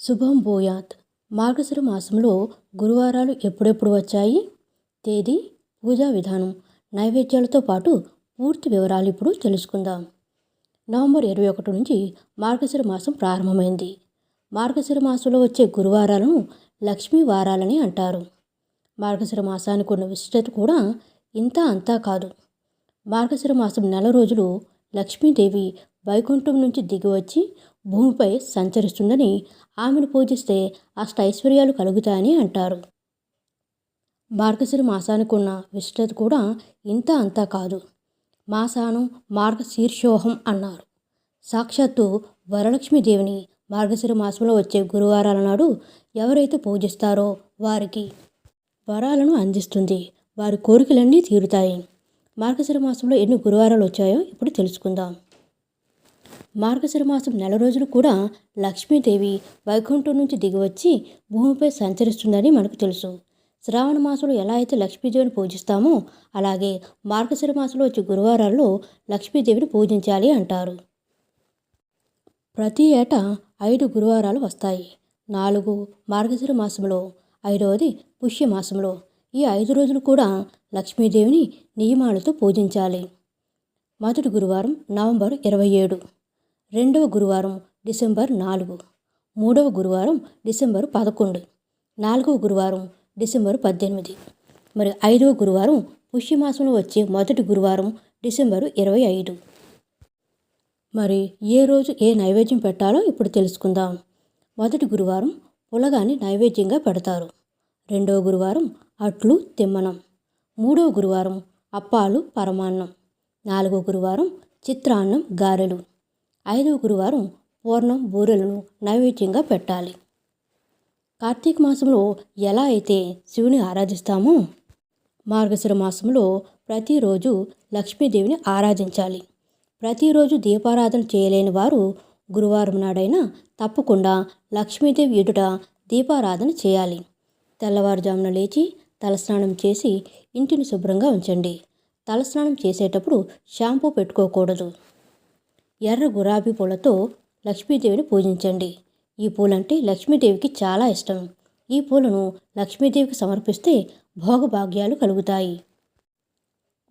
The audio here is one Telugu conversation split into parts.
శుభం భూయాత్. మార్గశిర మాసంలో గురువారాలు ఎప్పుడెప్పుడు వచ్చాయి? తేదీ పూజా విధానం నైవేద్యాలతో పాటు పూర్తి వివరాలు ఇప్పుడు తెలుసుకుందాం. నవంబర్ ఇరవై ఒకటి నుంచి మార్గశిర మాసం ప్రారంభమైంది. మార్గశిర మాసంలో వచ్చే గురువారాలను లక్ష్మీ వారాలని అంటారు. మార్గశిర మాసానికి ఉన్న విశిష్టత కూడా ఇంత అంతా కాదు. మార్గశిర మాసం నెల రోజులు లక్ష్మీదేవి వైకుంఠం నుంచి దిగివచ్చి భూమిపై సంచరిస్తుందని ఆమెను పూజిస్తే అష్టైశ్వర్యాలు కలుగుతాయని అంటారు. మార్గశిర మాసానికి ఉన్న విశిష్టత కూడా ఇంత అంతా కాదు. మాసానం మార్గశీర్షోహం అన్నారు. సాక్షాత్తు వరలక్ష్మీదేవిని మార్గశిర మాసంలో వచ్చే గురువారాల నాడు ఎవరైతే పూజిస్తారో వారికి వరాలను అందిస్తుంది. వారి కోరికలన్నీ తీరుతాయి. మార్గశిర మాసంలో ఎన్ని గురువారాలు వచ్చాయో ఇప్పుడు తెలుసుకుందాం. మార్గశిర మాసం నెల రోజులు కూడా లక్ష్మీదేవి వైకుంఠం నుంచి దిగివచ్చి భూమిపై సంచరిస్తుందని మనకు తెలుసు. శ్రావణ మాసంలో ఎలా అయితే లక్ష్మీదేవిని పూజిస్తామో అలాగే మార్గశిర మాసంలో వచ్చే గురువారాల్లో లక్ష్మీదేవిని పూజించాలి అంటారు. ప్రతి ఏటా ఐదు గురువారాలు వస్తాయి. నాలుగు మార్గశిర మాసంలో ఐదవది పుష్యమాసంలో ఈ ఐదు రోజులు కూడా లక్ష్మీదేవిని నియమాలతో పూజించాలి. మొదటి గురువారం నవంబర్ ఇరవై ఏడు. రెండవ గురువారం డిసెంబర్ నాలుగు. మూడవ గురువారం డిసెంబర్ పదకొండు. నాలుగవ గురువారం డిసెంబర్ పద్దెనిమిది. మరి ఐదవ గురువారం పుష్యమాసంలో వచ్చే మొదటి గురువారం డిసెంబరు ఇరవై ఐదు. మరి ఏ రోజు ఏ నైవేద్యం పెట్టాలో ఇప్పుడు తెలుసుకుందాం. మొదటి గురువారం పులగాని నైవేద్యంగా పెడతారు. రెండవ గురువారం అట్లు తిమ్మనం. మూడవ గురువారం అప్పాలు పరమాన్నం. నాలుగవ గురువారం చిత్రాన్నం గారెలు. ఐదవ గురువారం పూర్ణం బూరెలను నైవేద్యంగా పెట్టాలి. కార్తీక మాసంలో ఎలా అయితే శివుని ఆరాధిస్తామో మార్గశిర మాసంలో ప్రతిరోజు లక్ష్మీదేవిని ఆరాధించాలి. ప్రతిరోజు దీపారాధన చేయలేని వారు గురువారం నాడైనా తప్పకుండా లక్ష్మీదేవి ఎదుట దీపారాధన చేయాలి. తెల్లవారుజామున లేచి తలస్నానం చేసి ఇంటిని శుభ్రంగా ఉంచండి. తలస్నానం చేసేటప్పుడు షాంపూ పెట్టుకోకూడదు. ఎర్ర గులాబీ పూలతో లక్ష్మీదేవిని పూజించండి. ఈ పూలంటే లక్ష్మీదేవికి చాలా ఇష్టం. ఈ పూలను లక్ష్మీదేవికి సమర్పిస్తే భోగభాగ్యాలు కలుగుతాయి.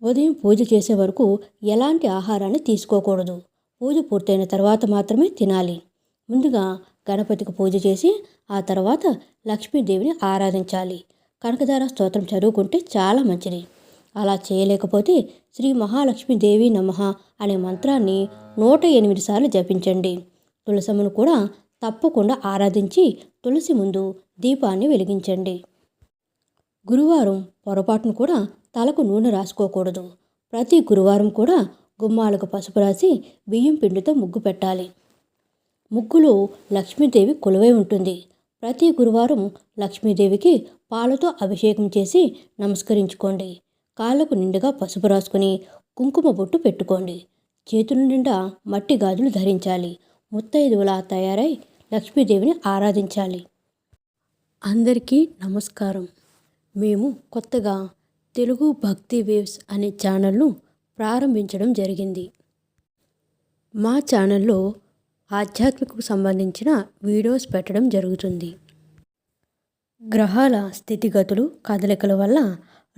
ఉదయం పూజ చేసే వరకు ఎలాంటి ఆహారాన్ని తీసుకోకూడదు. పూజ పూర్తయిన తర్వాత మాత్రమే తినాలి. ముందుగా గణపతికి పూజ చేసి ఆ తర్వాత లక్ష్మీదేవిని ఆరాధించాలి. కనకదార స్తోత్రం చదువుకుంటే చాలా మంచిది. అలా చేయలేకపోతే శ్రీ మహాలక్ష్మీదేవి నమః అనే మంత్రాన్ని నూట ఎనిమిది సార్లు జపించండి. తులసమును కూడా తప్పకుండా ఆరాధించి తులసి ముందు దీపాన్ని వెలిగించండి. గురువారం పొరపాటును కూడా తలకు నూనె రాసుకోకూడదు. ప్రతి గురువారం కూడా గుమ్మాలకు పసుపు రాసి బియ్యం పిండితో ముగ్గు పెట్టాలి. ముగ్గులో లక్ష్మీదేవి కొలువై ఉంటుంది. ప్రతి గురువారం లక్ష్మీదేవికి పాలతో అభిషేకం చేసి నమస్కరించుకోండి. కాళ్ళకు నిండుగా పసుపు రాసుకుని కుంకుమ బొట్టు పెట్టుకోండి. చేతుల నిండా మట్టి గాజులు ధరించాలి. ముత్తైదువులా తయారై లక్ష్మీదేవిని ఆరాధించాలి. అందరికీ నమస్కారం. మేము కొత్తగా తెలుగు భక్తి వేవ్స్ అనే ఛానల్ను ప్రారంభించడం జరిగింది. మా ఛానల్లో ఆధ్యాత్మికకు సంబంధించిన వీడియోస్ పెట్టడం జరుగుతుంది. గ్రహాల స్థితిగతులు కదలికల వల్ల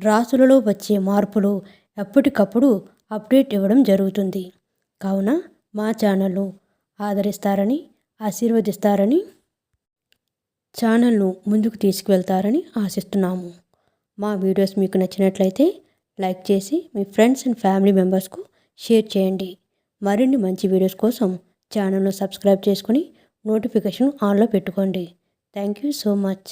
రాసులలో వచ్చే మార్పులు ఎప్పటికప్పుడు అప్డేట్ ఇవ్వడం జరుగుతుంది. కావున మా ఛానల్ను ఆదరిస్తారని ఆశీర్వదిస్తారని ఛానల్ను ముందుకు తీసుకువెళ్తారని ఆశిస్తున్నాము. మా వీడియోస్ మీకు నచ్చినట్లయితే లైక్ చేసి మీ ఫ్రెండ్స్ అండ్ ఫ్యామిలీ మెంబర్స్కు షేర్ చేయండి. మరిన్ని మంచి వీడియోస్ కోసం ఛానల్ను సబ్స్క్రైబ్ చేసుకుని నోటిఫికేషన్ ఆన్లో పెట్టుకోండి. Thank you so much.